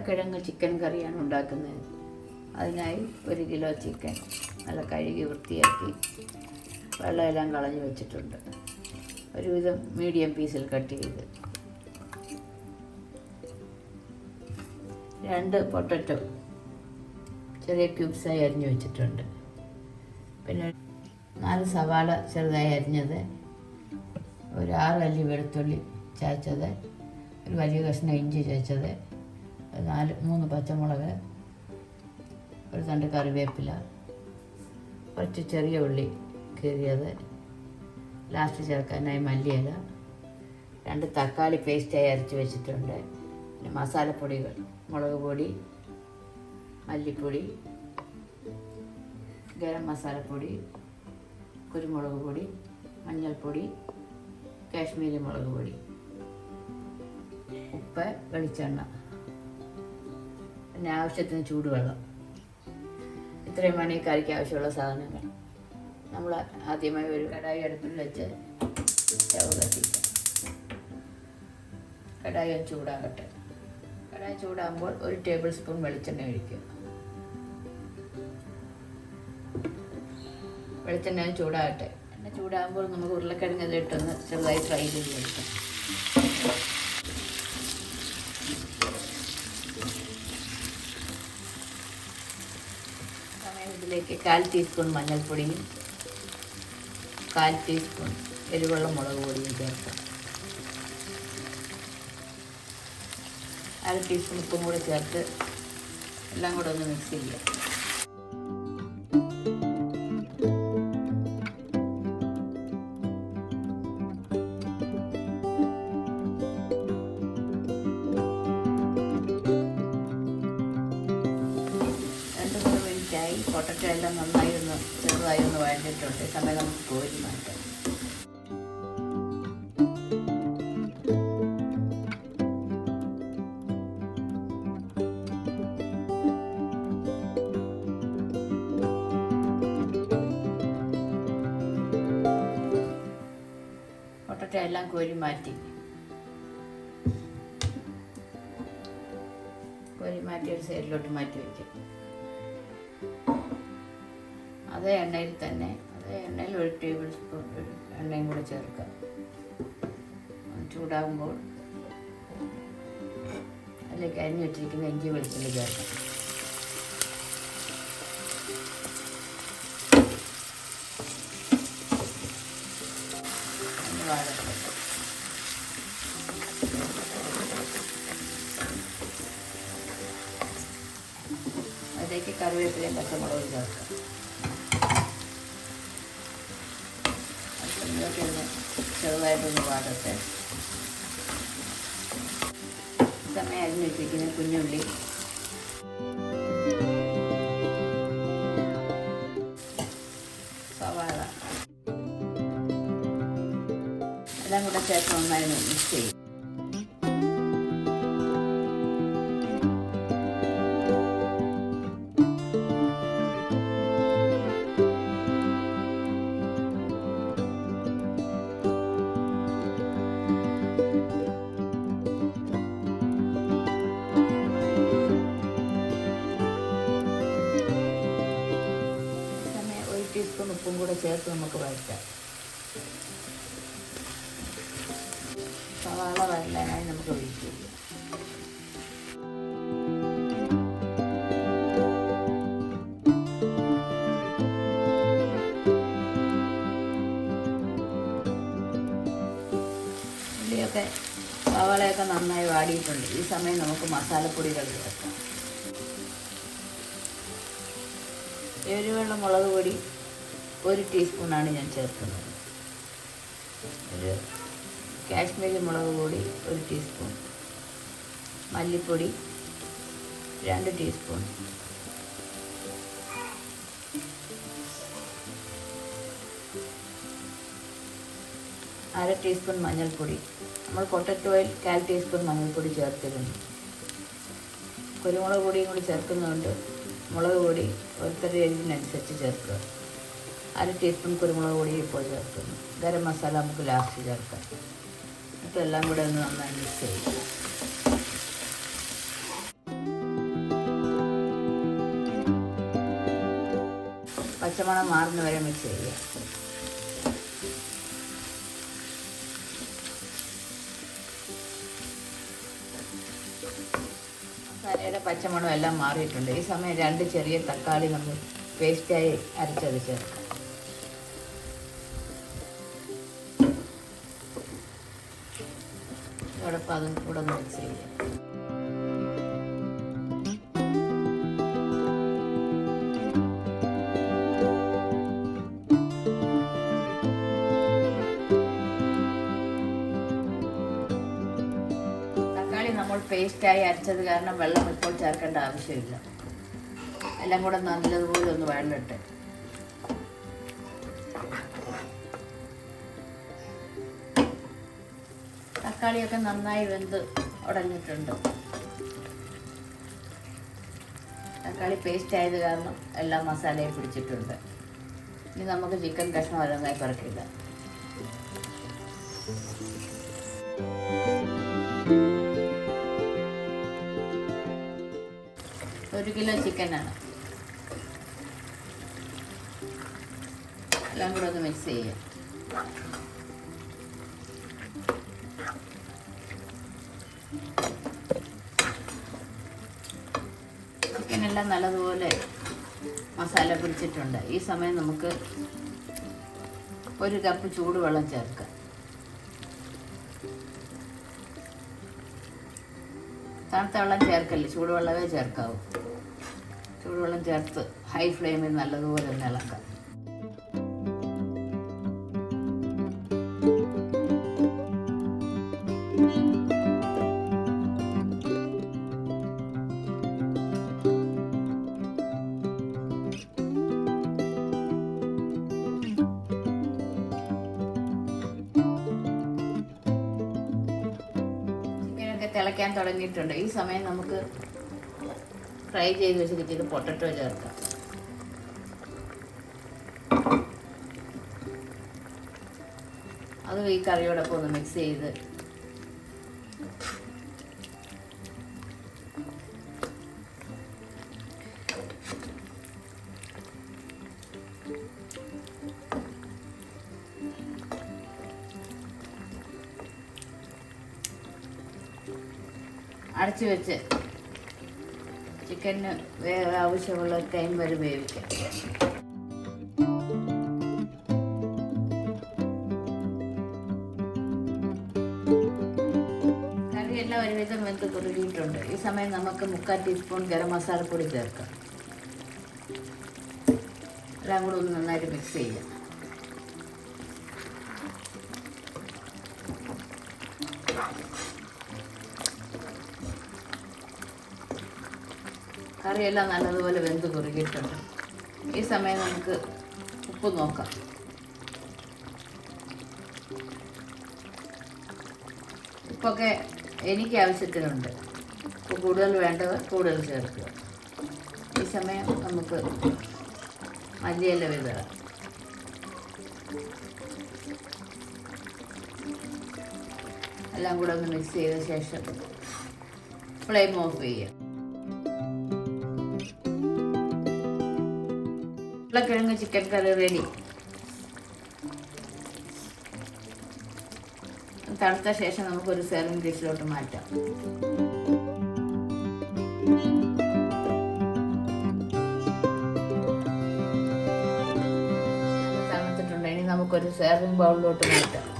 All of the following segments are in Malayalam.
ഉരുളക്കിഴങ്ങ് ചിക്കൻ കറിയാണ് ഉണ്ടാക്കുന്നത്. അതിനായി ഒരു കിലോ ചിക്കൻ നല്ല കഴുകി വൃത്തിയാക്കി വെള്ളമെല്ലാം കളഞ്ഞു വെച്ചിട്ടുണ്ട്. ഒരുവിധം മീഡിയം പീസിൽ കട്ട് ചെയ്ത്. രണ്ട് പൊട്ടറ്റോ ചെറിയ ക്യൂബ്സായി അരിഞ്ഞു വെച്ചിട്ടുണ്ട്. പിന്നെ നാല് സവാള ചെറുതായി അരിഞ്ഞത് ഒരു ആറ് അല്ലി വെളുത്തുള്ളി ചായച്ചത് ഒരു വലിയ കഷ്ണം ഇഞ്ചി ചതച്ചത് ഒരു നാല് മൂന്ന് പച്ചമുളക് ഒരു തണ്ട് കറിവേപ്പില കുറച്ച് ചെറിയ ഉള്ളി കീറിയത് ലാസ്റ്റ് ചേർക്കാനായി മല്ലിയില രണ്ട് തക്കാളി പേസ്റ്റായി അരച്ച് വെച്ചിട്ടുണ്ട്. പിന്നെ മസാലപ്പൊടികൾ മുളക് പൊടി മല്ലിപ്പൊടി ഗരം മസാലപ്പൊടി കുരുമുളക് പൊടി മഞ്ഞൾപ്പൊടി കാശ്മീരി മുളക് പൊടി ഉപ്പ് വെളിച്ചെണ്ണ. പിന്നെ ആവശ്യത്തിന് ചൂടുവെള്ളം. ഇത്രയുമാണ് ഈ കറിക്ക് ആവശ്യമുള്ള സാധനങ്ങൾ. നമ്മൾ ആദ്യമായി ഒരു കടായി അടുപ്പിൽ വെച്ച് സ്റ്റവ് കത്തിക്കാം. കടായി ചൂടാകട്ടെ. കടായി ചൂടാകുമ്പോൾ ഒരു ടേബിൾ സ്പൂൺ വെളിച്ചെണ്ണ ഒഴിക്കുക. വെളിച്ചെണ്ണ ചൂടാകട്ടെ. എണ്ണ ചൂടാകുമ്പോൾ നമുക്ക് ഉരുളക്കിഴങ്ങ് ഇതിട്ടൊന്ന് ചെറുതായി ഫ്രൈ ചെയ്ത് കൊടുക്കാം കാൽ ടീസ്പൂൺ മഞ്ഞൾപ്പൊടിയും കാൽ ടീസ്പൂൺ എരിവുള്ള മുളക് പൊടിയും ചേർക്കാം. അര ടീസ്പൂൺ ഉപ്പും കൂടെ ചേർത്ത് എല്ലാം കൂടെ ഒന്ന് മിക്സ് ചെയ്യാം. പൊട്ടറ്റോ നന്നായി ഒന്ന് ചെറുതായി ഒന്ന് വഴഞ്ഞിട്ടുണ്ട് ഈ സമയം നമുക്ക് കോരി മാറ്റാം എല്ലാം കോരി മാറ്റി. കോരി മാറ്റി ഒരു സൈഡിലോട്ട് മാറ്റി വയ്ക്കും അതേ എണ്ണയിൽ തന്നെ അതേ എണ്ണയിൽ ഒരു ടേബിൾ സ്പൂൺ എണ്ണയും കൂടെ ചേർക്കുക. ചൂടാകുമ്പോൾ അതിലേക്ക് അരിഞ്ഞു വെച്ചിരിക്കുന്ന ഇഞ്ചി വെളുത്തുള്ളി ചേർക്കാം. അതിലേക്ക് കറിവേപ്പിലയും പച്ചമുളകും ചേർക്കാം. ചെറുതായിട്ടൊന്ന് വാടട്ടെ. സമയം അരിഞ്ഞ് വെച്ചിരിക്കുന്ന കുഞ്ഞുള്ളി. സവാള. എല്ലാം കൂടെ ചേർത്ത് നന്നായി മിക്സ് ചെയ്യും. ചേർത്ത് നമുക്ക് വഴറ്റാം സവാള വരലാനായി നമുക്ക് വെയിറ്റ് ചെയ്യാം സവാളയൊക്കെ നന്നായി വാടിയിട്ടുണ്ട്. ഈ സമയം നമുക്ക് മസാലപ്പൊടികൾ ചേർക്കാം. എരിവുള്ള മുളക് പൊടി ഒരു ടീസ്പൂണാണ് ഞാൻ ചേർക്കുന്നത്. ഒരു കാശ്മീരി മുളക് പൊടി ഒരു ടീസ്പൂൺ. മല്ലിപ്പൊടി രണ്ട് ടീസ്പൂൺ. അര ടീസ്പൂൺ മഞ്ഞൾപ്പൊടി. നമ്മൾ ഓയിൽ കാൽ ടീസ്പൂൺ മഞ്ഞൾപ്പൊടി ചേർത്തിരുന്നു കുരുമുളക് പൊടിയും കൂടി ചേർക്കുന്നതുകൊണ്ട് മുളക് പൊടി ഓരോരുത്തരുടെ എരിവിനനുസരിച്ച് ചേർക്കുക. അര ടീസ്പൂൺ കുരുമുളക് പൊടി ഇപ്പോൾ ചേർക്കുന്നു ഗരം മസാല നമുക്ക് ലാസ്റ്റ് ചേർക്കാം. എന്നിട്ട് എല്ലാം കൂടെ ഒന്ന് നന്നായി മിക്സ് ചെയ്യും. പച്ചമണം മാറുന്ന വരെ മിക്സ് ചെയ്യുക മസാലയുടെ പച്ചമണം എല്ലാം മാറിയിട്ടുണ്ട്. ഈ സമയം രണ്ട് ചെറിയ തക്കാളി നമ്മൾ പേസ്റ്റായി അരച്ചത് ചേർക്കാം. അതോടൊപ്പം അതും കൂടെ ഒന്ന് മിക്സ് തക്കാളി നമ്മൾ പേസ്റ്റായി അരച്ചത് കാരണം വെള്ളം ഇപ്പോൾ ചേർക്കേണ്ട ആവശ്യമില്ല. എല്ലാം കൂടെ നല്ലതുപോലെ ഒന്ന് വഴലിട്ട് തക്കാളിയൊക്കെ നന്നായി വെന്ത് ഉടഞ്ഞിട്ടുണ്ട്. തക്കാളി പേസ്റ്റ് ആയത് കാരണം എല്ലാ മസാലയും പിടിച്ചിട്ടുണ്ട്. ഇനി നമുക്ക് ചിക്കൻ കഷ്ണം ഓരോന്നായി പറക്കില്ല ഒരു കിലോ ചിക്കനാണ് എല്ലാം കൂടെ ഒന്ന് മിക്സ് ചെയ്യാം. ചിക്കനെല്ലാം നല്ലതുപോലെ മസാല പിടിച്ചിട്ടുണ്ട്. ഈ സമയം നമുക്ക് ഒരു കപ്പ് ചൂടുവെള്ളം ചേർക്കാം. തണുത്ത വെള്ളം ചേർക്കല്ലേ? ചൂടുവെള്ളമേ ചേർക്കാവൂ. ചൂടുവെള്ളം ചേർത്ത് ഹൈ ഫ്ലെയിമിൽ നല്ലതുപോലെ ഒന്ന് ഇളക്കാം. തിളയ്ക്കാൻ തുടങ്ങിയിട്ടുണ്ട്. ഈ സമയം നമുക്ക് ഫ്രൈ ചെയ്ത് വെച്ചിട്ട് പൊട്ടറ്റോ ചേർക്കാം. അതും ഈ കറിയോടൊപ്പം ഒന്ന് മിക്സ് ചെയ്ത് അടച്ചു വെച്ച് ചിക്കന് വേ ആവശ്യമുള്ള ടൈം വരെ വേവിക്കാം. കറിയെല്ലാം ഒരുവിധം വെന്ത് കുറുകിയിട്ടുണ്ട്. ഈ സമയം നമുക്ക് മുക്കാൽ ടീസ്പൂൺ ഗരം മസാലപ്പൊടി ചേർക്കാം. എല്ലാം കൂടെ ഒന്ന് നന്നായിട്ട് മിക്സ് ചെയ്യാം. കറിയെല്ലാം നല്ലതുപോലെ വെന്ത് കുറുകിയിട്ടുണ്ട്. ഈ സമയം നമുക്ക് ഉപ്പ് നോക്കാം. ഉപ്പൊക്കെ എനിക്ക് ആവശ്യത്തിനുണ്ട്. ഉപ്പ് കൂടുതൽ വേണ്ടവർ കൂടുതൽ ചേർക്കുക. ഈ സമയം നമുക്ക് മല്ലിയില വിതറാം എല്ലാം കൂടെ ഒന്ന് മിക്സ് ചെയ്ത ശേഷം ഫ്ലെയിം ഓഫ് ചെയ്യാം. ഉരുളക്കിഴങ്ങ് ചിക്കൻ കറി റെഡി തണുത്ത ശേഷം നമുക്കൊരു സെർവിങ് ഡിഷിലോട്ട് മാറ്റാം. തണുത്തിട്ടുണ്ട്. ഇനി നമുക്കൊരു സെർവിങ് ബൗളിലോട്ട് മാറ്റാം.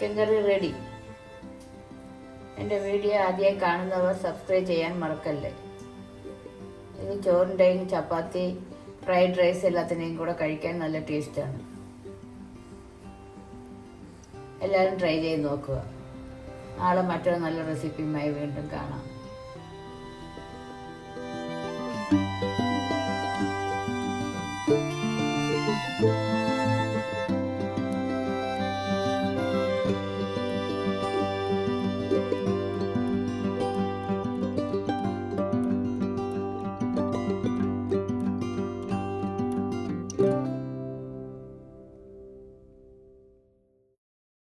ചിക്കൻ കറി റെഡി എന്റെ വീഡിയോ ആദ്യമായി കാണുന്നവർ സബ്സ്ക്രൈബ് ചെയ്യാൻ മറക്കല്ലേ? ഇത് ചോറിന്റെയും ചപ്പാത്തി ഫ്രൈഡ് റൈസ് എല്ലാത്തിനെയും കൂടെ കഴിക്കാൻ നല്ല ടേസ്റ്റാണ് എല്ലാവരും ട്രൈ ചെയ്ത് നോക്കുക. നാളെ മറ്റൊരു നല്ല റെസിപ്പിയുമായി വീണ്ടും കാണാം.